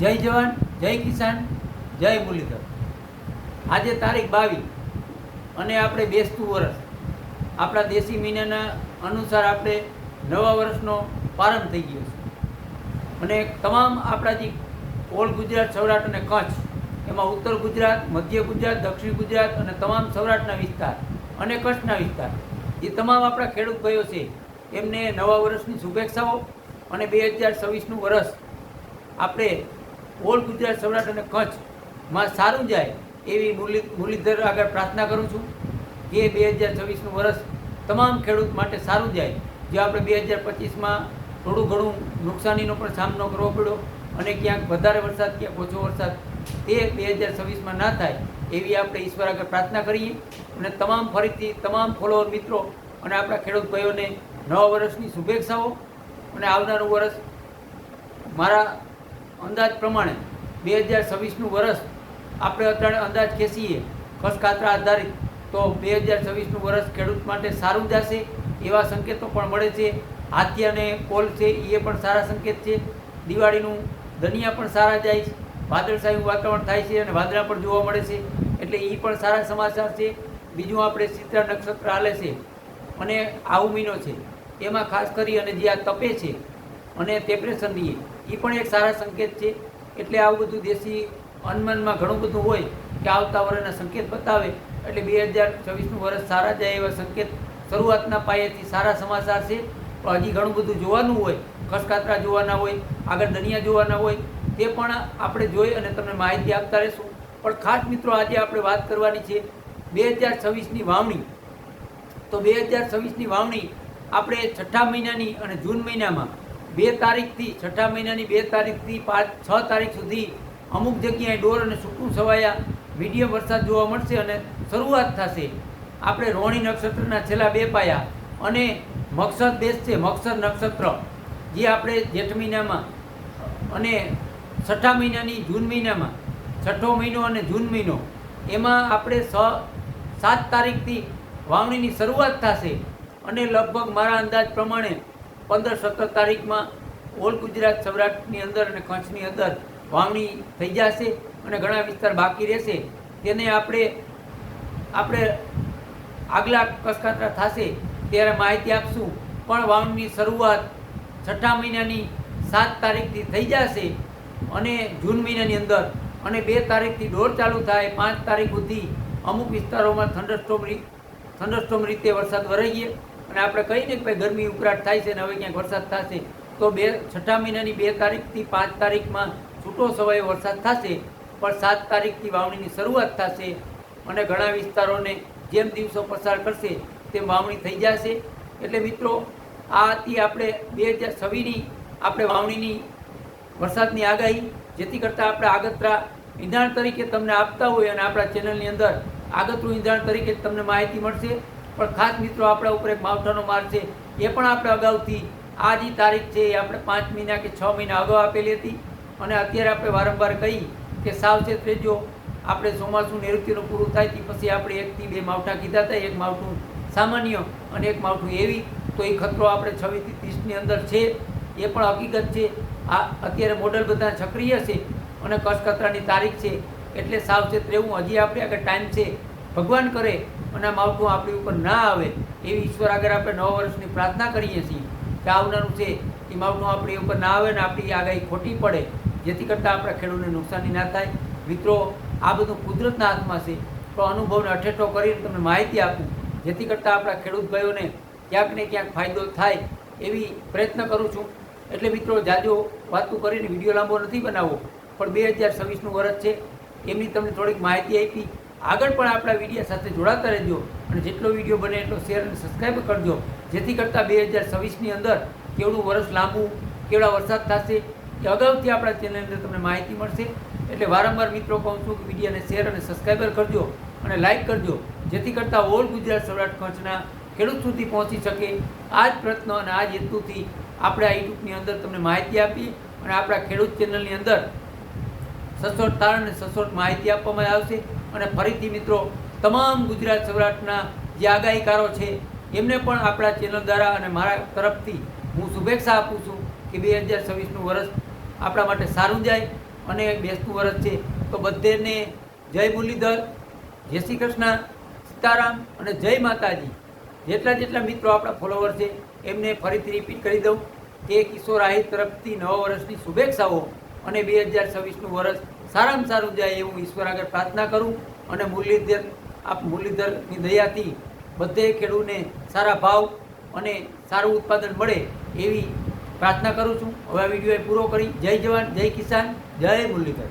જય જવાન, જય કિસાન, જય મુરલીધર. આજે તારીખ બાવીસ અને આપણે બેસતું વર્ષ. આપણા દેશી મહિનાના અનુસાર આપણે નવા વર્ષનો પ્રારંભ થઈ ગયો છે. અને તમામ આપણા જે ઓલ ગુજરાત, સૌરાષ્ટ્ર અને કચ્છ, એમાં ઉત્તર ગુજરાત, મધ્ય ગુજરાત, દક્ષિણ ગુજરાત અને તમામ સૌરાષ્ટ્રના વિસ્તાર અને કચ્છના વિસ્તાર, એ તમામ આપણા ખેડૂત ભાઈઓ છે, એમને નવા વર્ષની શુભેચ્છાઓ અને બે હજાર છવ્વીસનું વર્ષ આપણે ઓલ ગુજરાત સૌરાષ્ટ્ર અને કચ્છમાં સારું જાય એવી મુરલી, મુરલીધર આગળ પ્રાર્થના કરું છું કે બે હજાર છવ્વીસનું વર્ષ તમામ ખેડૂત માટે સારું જાય. જે આપણે બે હજાર પચીસમાં થોડું ઘણું નુકસાનીનો પણ સામનો કરવો પડ્યો અને ક્યાંક વધારે વરસાદ, ક્યાંક ઓછો વરસાદ, તે બે હજાર છવ્વીસમાં ના થાય એવી આપણે ઈશ્વર આગળ પ્રાર્થના કરીએ. અને તમામ ફરીથી તમામ ફોલોઅર મિત્રો અને આપણા ખેડૂત ભાઈઓને નવા વર્ષની શુભેચ્છાઓ. અને આવનારું વર્ષ મારા અંદાજ પ્રમાણે બે હજાર છવ્વીસનું વર્ષ આપણે અત્યારે અંદાજ ખેંચીએ. કસકાતરા આધારિત. તો બે હજાર છવ્વીસનું વર્ષ ખેડૂત માટે સારું જશે એવા સંકેતો પણ મળે છે. હાથી અને કોલ છે એ પણ સારા સંકેત છે. દિવાળીનું દનિયા પણ સારા જાય છે. વાદળછાયું વાતાવરણ થાય છે અને વાદળા પણ જોવા મળે છે. એટલે એ પણ સારા સમાચાર છે. બીજું આપણે ચિત્રા નક્ષત્ર હાલે છે અને આવું મહિનો છે. એમાં ખાસ કરી અને જે આ તપે છે અને ટેમ્પરેચર લઈએ એ પણ એક સારા સંકેત છે. એટલે આવું બધું દેશી અનમનમાં ઘણું બધું હોય કે આવતા વર્ષના સંકેત બતાવે. એટલે બે હજાર છવ્વીસનું વર્ષ સારા જાય એવા સંકેત શરૂઆતના પાયેથી સારા સમાચાર છે. પણ હજી ઘણું બધું જોવાનું હોય કસકાતરા જોવાના હોય, આગળ દનિયા જોવાના હોય, તે પણ આપણે જોઈ અને તમને માહિતી આપતા રહીશું. પણ ખાસ મિત્રો, આજે આપણે વાત કરવાની છે બે હજાર છવ્વીસની વાવણી. તો બે હજાર છવ્વીસની વાવણી આપણે છઠ્ઠા મહિનાની અને જૂન મહિનામાં બે તારીખથી, છઠ્ઠા મહિનાની બે તારીખથી પાંચ, છ તારીખ સુધી અમુક જગ્યાએ ડોર અને સૂકું છવાયા. મીડિયમ વરસાદ જોવા મળશે અને શરૂઆત થશે. આપણે રોહિણી નક્ષત્રના છેલ્લા બે પાયા અને મકસદ દેશ છે, મકસદ નક્ષત્ર. જે આપણે જેઠ મહિનામાં અને છઠ્ઠા મહિનાની જૂન મહિનામાં, છઠ્ઠો મહિનો અને જૂન મહિનો, એમાં આપણે સ, સાત તારીખથી વાવણીની શરૂઆત થશે. અને લગભગ મારા અંદાજ પ્રમાણે પંદર, સત્તર તારીખમાં ઓલ ગુજરાત સૌરાષ્ટ્રની અંદર અને કચ્છની અંદર વાવણી થઈ જશે અને ઘણા વિસ્તાર બાકી રહેશે. તેને આપણે આપણે આગલા કસકાતરા થશે ત્યારે માહિતી આપશું. પણ વાવણીની શરૂઆત છઠ્ઠા મહિનાની સાત તારીખથી થઈ જશે અને જૂન મહિનાની અંદર. અને બે તારીખથી દોડ ચાલુ થાય, પાંચ તારીખ સુધી અમુક વિસ્તારોમાં થંડરસ્ટોમ થંડરસ્ટોમ રીતે વરસાદ વરાઈ ગયે અને આપણે કહીને કે ભાઈ ગરમી ઉકળાટ થાય છે અને હવે ક્યાંક વરસાદ થશે, તો બે, છઠ્ઠા મહિનાની બે તારીખથી પાંચ તારીખમાં છૂટો સવાયો વરસાદ થશે, પણ સાત તારીખથી વાવણીની શરૂઆત થશે અને ઘણા વિસ્તારોને જેમ દિવસો પસાર કરશે, તેમ વાવણી થઈ જશે. એટલે મિત્રો આ હતી આપણે બે હજાર છવ્વીસની આપણે વાવણીની વરસાદની આગાહી, જેથી કરતાં આપણે આગતરા ઈંધાણ તરીકે તમને આપતા હોય અને આપણા ચેનલની અંદર આગતરું ઈંધાણ તરીકે તમને માહિતી મળશે. પણ ખાસ મિત્રો, આપણા ઉપર એક માવઠાનો માર છે, એ પણ આપણે અગાઉથી આ જે તારીખ છે, એ આપણે પાંચ મહિના કે છ મહિના અગાઉ આપેલી હતી. અને અત્યારે આપણે વારંવાર કહી કે સાવચેત રહેજો, આપણે ચોમાસું નિવૃત્તિનું પૂરું થાય તે પછી આપણે એકથી બે માવઠા કીધા હતા એક માવઠું સામાન્ય અને એક માવઠું એવી. તો એ ખતરો આપણે છવ્વીસથી ત્રીસની અંદર છે, એ પણ હકીકત છે. આ અત્યારે મોડલ બધા સક્રિય છે અને કસકતરાની તારીખ છે, એટલે સાવચેત રહેવું હજી આપણે આગળ ટાઈમ છે. ભગવાન કરે અને આ માવઠું આપણી ઉપર ના આવે, એવી ઈશ્વર આગળ આપણે નવા વર્ષની પ્રાર્થના કરીએ છીએ. કે આવનારું છે એ માવઠું આપણી ઉપર ના આવે ને આપણી આગાહી ખોટી પડે, જેથી કરતાં આપણા ખેડૂતને નુકસાની ના થાય. મિત્રો, આ બધું કુદરતના હાથમાં છે, તો અનુભવને અઠેઠો કરીને તમને માહિતી આપું. જેથી કરતાં આપણા ખેડૂત ભાઈઓને ક્યાંક ને ક્યાંક ફાયદો થાય એવી પ્રયત્ન કરું છું. એટલે મિત્રો, જાજો વાતું કરીને વીડિયો લાંબો નથી બનાવવો, પણ બે હજાર છવ્વીસનું વર્ષ છે, એમની તમને થોડીક માહિતી આપી. આગળ પણ આપણા વિડીયા સાથે જોડાતા રહેજો અને જેટલો વીડિયો બને એટલો શેર અને સબસ્ક્રાઈબ કરજો. જેથી કરતાં બે હજાર છવ્વીસની અંદર કેવડું વર્ષ લાંબુ, કેવડા વરસાદ થશે એ અગાઉથી આપણા ચેનલની અંદર તમને માહિતી મળશે. એટલે વારંવાર મિત્રો કહું છું કે વિડીયાને શેર અને સબસ્ક્રાઈબર કરજો અને લાઇક કરજો. જેથી કરતાં ઓલ ગુજરાત સૌરાષ્ટ્ર કચ્છના ખેડૂત સુધી પહોંચી શકે. આ જ પ્રયત્ન અને આ જ હેતુથી આપણે આ યુટ્યુબની અંદર તમને માહિતી આપી અને આપણા ખેડૂત ચેનલની અંદર સચોટ તારણ અને સચોટ માહિતી આપવામાં આવશે. અને ફરીથી મિત્રો, તમામ ગુજરાત સૌરાષ્ટ્રના જે આગાહીકારો છે, એમને પણ આપણા ચેનલ દ્વારા અને મારા તરફથી હું શુભેચ્છા આપું છું કે બે હજાર છવ્વીસનું વર્ષ આપણા માટે સારું જાય અને બેસતું વર્ષ છે. તો બધેને જય મુરલીધર, જય શ્રી કૃષ્ણ, સીતારામ અને જય માતાજી. જેટલા જેટલા મિત્રો આપણા ફોલોવર છે, એમને ફરીથી રિપીટ કરી દઉં કે કિશોર આહિર તરફથી નવા વર્ષની શુભેચ્છાઓ અને બે હજાર છવ્વીસનું વર્ષ સારામાં સારું જાય એવું ઈશ્વર આગળ પ્રાર્થના કરું અને મુરલીધર, આપ મુરલીધરની દયાથી બધે ખેડૂતને સારા ભાવ અને સારું ઉત્પાદન મળે એવી પ્રાર્થના કરું છું. હવે આ વીડિયો પૂરો કરી. જય જવાન, જય કિસાન, જય મુરલીધર.